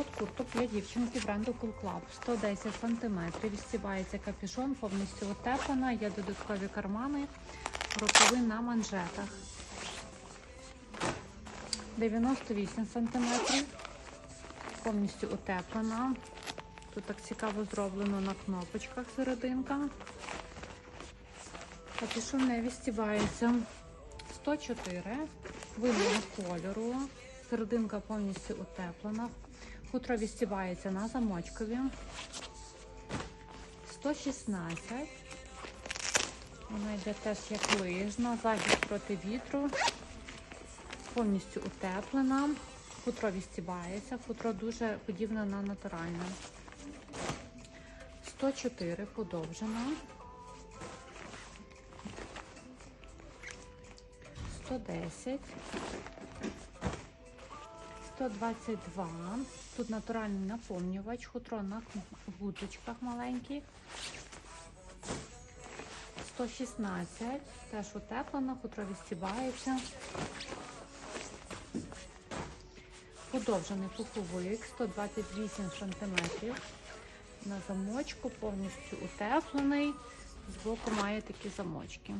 От курток для дівчинки бренду Cool Club. 110 см. Відстібається капюшон, повністю утеплена. Є додаткові кармани, рукави на манжетах. 98 см. Повністю утеплена. Тут так цікаво зроблено на кнопочках серединка. Капюшон не відстібається. 104 винного кольору. Серединка повністю утеплена. Хутро відстібається на замочкові. 116. Вона йде теж як лижна, захист проти вітру. Повністю утеплена. Хутро відстібається. Хутро дуже подібне на натуральне. 104 подовжена. 110. 122. Тут натуральний наповнювач, хутро на гудочках маленьких. 116. Теж утеплено, хутро відстібається. Подовжений пуховик 128 см. На замочку повністю утеплений. Збоку має такі замочки.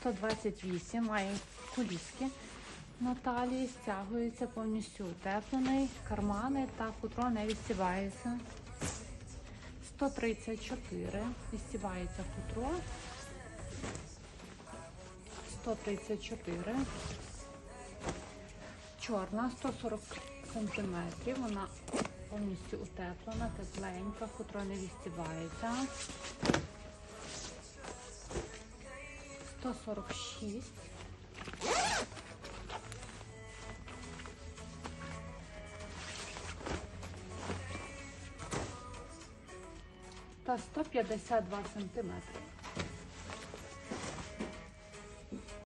128 має куліски на талії, стягується повністю утеплений, кармани та хутро не відстібається. 134 відстібається хутро. 134. Чорна 140 см. Вона повністю утеплена, тепленька, хутро не відстібається. 146. та 152 сантиметри.